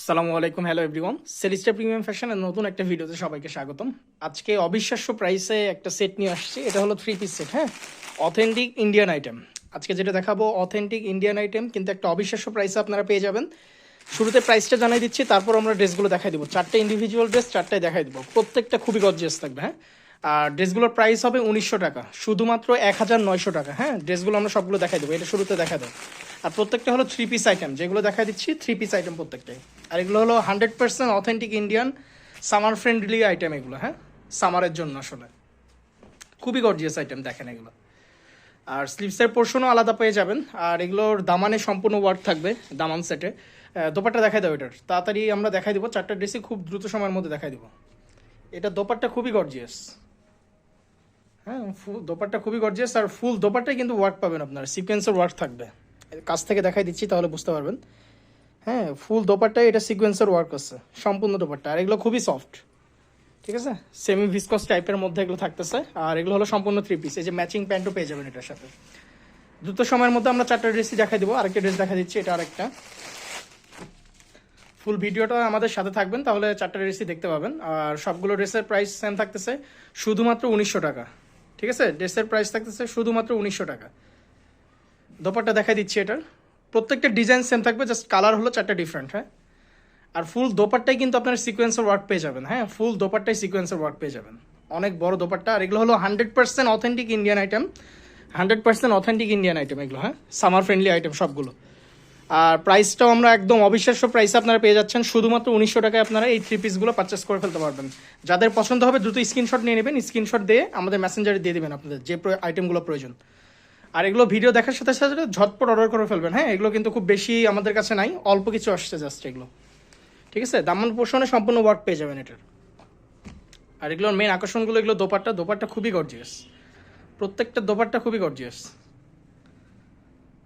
আসসালামু আলাইকুম, hello everyone. সেলিস্টার premium ফ্যাশনের নতুন একটা ভিডিওতে সবাইকে স্বাগতম। আজকে অবিশ্বাস্য প্রাইসে একটা সেট নিয়ে আসছি। এটা হলো থ্রি পিস সেট হ্যাঁ? অথেন্টিক ইন্ডিয়ান আইটেম আজকে যেটা দেখাবো অথেন্টিক ইন্ডিয়ান আইটেম কিন্তু একটা অবিশ্বাস্য প্রাইসে আপনারা পেয়ে যাবেন। শুরুতে প্রাইসটা জানাই দিচ্ছি, তারপর আমরা ড্রেসগুলো দেখাই দিব। চারটে ইন্ডিভিজুয়াল ড্রেস চারটায় দেখাই দিব। প্রত্যেকটা খুবই গর্জিয়াস থাকবে হ্যাঁ? আর ড্রেসগুলোর প্রাইস হবে উনিশশো টাকা। শুধুমাত্র এক হাজার নয়শো টাকা হ্যাঁ? ড্রেসগুলো আমরা সবগুলো দেখাই দেবো। এটা শুরুতে দেখা দেবো আর প্রত্যেকটা হলো থ্রি পিস আইটেম যেগুলো দেখা দিচ্ছি থ্রি পিস আইটেম প্রত্যেকটাই। আর এগুলো হলো hundred percent authentic Indian summer friendly item এগুলো হ্যাঁ? সামারের জন্য আসলে। খুবই গর্জিয়াস আইটেম দেখেন এগুলো। আর স্লিভসের পোর্শনও আলাদা পেয়ে যাবেন। আর এগুলোর দামানে সম্পূর্ণ ওয়ার্ক থাকবে দামান সেটে দোপাট্টা দেখাই দেবো এটার। তাড়াতাড়ি আমরা দেখাই দেবো, চারটা ড্রেসই খুব দ্রুত সময়ের মধ্যে দেখাই দেবো। এটা দোপাট্টা খুবই গর্জিয়াস হ্যাঁ ফুল দোপাট্টা খুবই গর্জিয়াস আর ফুল দোপাট্টায় কিন্তু ওয়ার্ক পাবেন আপনার সিকোয়েন্সের ওয়ার্ক থাকবে। কাছ থেকে দেখাই দিচ্ছি, তাহলে বুঝতে পারবেন। হ্যাঁ ফুল দোপারটাই এটা সিকোয়েন্সের ওয়ার্ক আছে, সম্পূর্ণ দোপাট্টা। আর এগুলো খুবই সফট ঠিক আছে? সেমি ভিসকস টাইপের মধ্যে এগুলো থাকতেছে, আর এগুলো হলো সম্পূর্ণ থ্রি পিস এই যে ম্যাচিং প্যান্টও পেয়ে যাবেন এটার সাথে। দ্রুত সময়ের মধ্যে আমরা চারটা ড্রেসই দেখাই দেবো, আরেকটা ড্রেস দেখা দিচ্ছি, এটা আরেকটা। ফুল ভিডিওটা আমাদের সাথে থাকবেন, তাহলে চারটা ড্রেসই দেখতে পাবেন। আর সবগুলো ড্রেসের প্রাইস সেম থাকতেছে, শুধুমাত্র উনিশশো টাকা, ঠিক আছে? ড্রেসের প্রাইস থাকতেছে শুধুমাত্র উনিশশো টাকা। দোপাট্টা দেখা দিচ্ছি এটার। প্রত্যেকটা ডিজাইন সেম থাকবে জাস্ট কালার হলো চারটা ডিফারেন্ট হ্যাঁ? আর ফুল দোপাট্টাই কিন্তু আপনার সিকোয়েন্সের ওয়ার্ক পেয়ে যাবেন হ্যাঁ? ফুল দোপাট্টাই সিকোয়েন্সের ওয়ার্ক পেয়ে যাবেন। অনেক বড় দোপাট্টা। আর এগুলো হলো hundred percent authentic Indian item hundred percent authentic Indian item এগুলো হ্যাঁ? সামার ফ্রেন্ডলি আইটেম সবগুলো। আর প্রাইসটাও আমরা একদম অবিশ্বাস্য প্রাইসে আপনারা পেয়ে যাচ্ছেন। শুধুমাত্র উনিশশো টাকায় আপনারা এই থ্রি পিসগুলো পারচেস করে ফেলতে পারবেন। যাদের পছন্দ হবে, দ্রুত স্ক্রিনশট নিয়ে নেবেন। স্ক্রিনশট দিয়ে আমাদের মেসেঞ্জারে দিয়ে দেবেন আপনাদের যে আইটেমগুলো প্রয়োজন। আর এগুলো ভিডিও দেখার সাথে সাথে ঝটপট অর্ডার করে ফেলবেন। হ্যাঁ এগুলো কিন্তু খুব বেশি আমাদের কাছে নাই, অল্প কিছু আসছে জাস্ট এগুলো। ঠিক আছে? দামান পোষণে সম্পূর্ণ ওয়ার্ক পেয়ে যাবেন এটার। আর এগুলোর মেন আকর্ষণগুলো এগুলো দোপারটা দোপাট্টা খুবই গর্জিয়াস প্রত্যেকটা দোপাট্টা খুবই গর্জিয়াস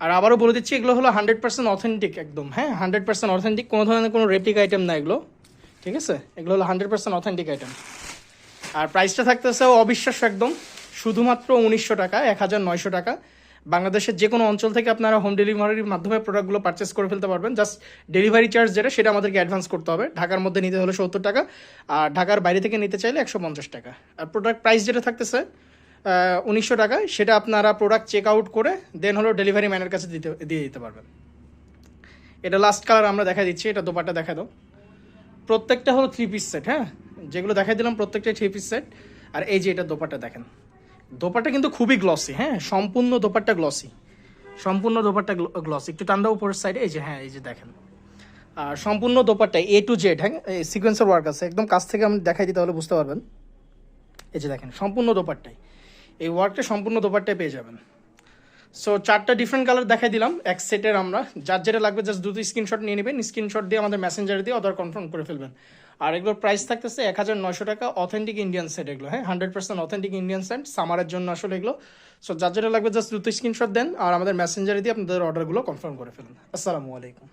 আর আবারও বলে দিচ্ছি, এগুলো হলো হান্ড্রেড পার্সেন্ট অথেন্টিক একদম। হ্যাঁ হান্ড্রেড পার্সেন্ট অথেন্টিক কোনো ধরনের কোনো রেপ্লিক আইটেম না এগুলো। ঠিক আছে? এগুলো হলো হান্ড্রেড পার্সেন্ট অথেন্টিক আইটেম আর প্রাইসটা থাকতেছে অবিশ্বাস্য একদম। শুধুমাত্র উনিশশো টাকা, এক হাজার নয়শো টাকা। বাংলাদেশের যে কোনো অঞ্চল থেকে আপনারা হোম ডেলিভারির মাধ্যমে প্রোডাক্টগুলো পারচেস করে ফেলতে পারবেন। জাস্ট ডেলিভারি চার্জ যেটা, সেটা আমাদেরকে অ্যাডভান্স করতে হবে। ঢাকার মধ্যে নিতে হলে সত্তর টাকা, আর ঢাকার বাইরে থেকে নিতে চাইলে একশো পঞ্চাশ টাকা। আর প্রোডাক্ট প্রাইস যেটা থাকতেছে উনিশশো টাকায় সেটা আপনারা প্রোডাক্ট চেক আউট করে দেন হলো ডেলিভারি ম্যানের কাছে দিতে, দিয়ে দিতে পারবেন। এটা লাস্ট কালার আমরা দেখা দিচ্ছি, এটা দোপাটা দেখা দাও। প্রত্যেকটা হলো থ্রি পিস সেট হ্যাঁ? যেগুলো দেখাই দিলাম, প্রত্যেকটাই থ্রি পিস সেট আর এই যে এটা দোপাটা দেখেন। দোপাটা কিন্তু খুবই গ্লসি হ্যাঁ? সম্পূর্ণ দোপারটা গ্লসি সম্পূর্ণ দোপারটা গ্লসি একটু টান্দা উপরের সাইডে এই যে হ্যাঁ এই যে দেখেন। আর সম্পূর্ণ দোপারটা এ টু জেড হ্যাঁ? সিকোয়েন্সের ওয়ার্ক আছে। একদম কাছ থেকে আমি দেখাই দিই, তাহলে বুঝতে পারবেন। এই যে দেখেন, সম্পূর্ণ দোপারটাই এই ওয়ার্কটা সম্পূর্ণ দোপাট্টায় পেয়ে যাবেন। সো চারটা ডিফারেন্ট কালার দেখাই দিলাম। এক সেটের আমরা। যার যেটা লাগবে জাস্ট দুটো স্ক্রিনশট নিয়ে নেবেন। স্ক্রিনশট দিয়ে আমাদের মেসেঞ্জারে দিয়ে অর্ডার কনফার্ম করে ফেলবেন। আর এগুলোর প্রাইস থাকতেছে এক হাজার নয়শো টাকা অথেন্টিক ইন্ডিয়ান সেট এগুলো। হ্যাঁ hundred percent authentic Indian set সামারের জন্য আসলে এগুলো। সো যার যেটা লাগবে জাস্ট দুটো স্ক্রিনশট দেন। আর আমাদের মেসেঞ্জারে দিয়ে আপনাদের অর্ডারগুলো কনফার্ম করে ফেলবেন আসসালামু আলাইকুম।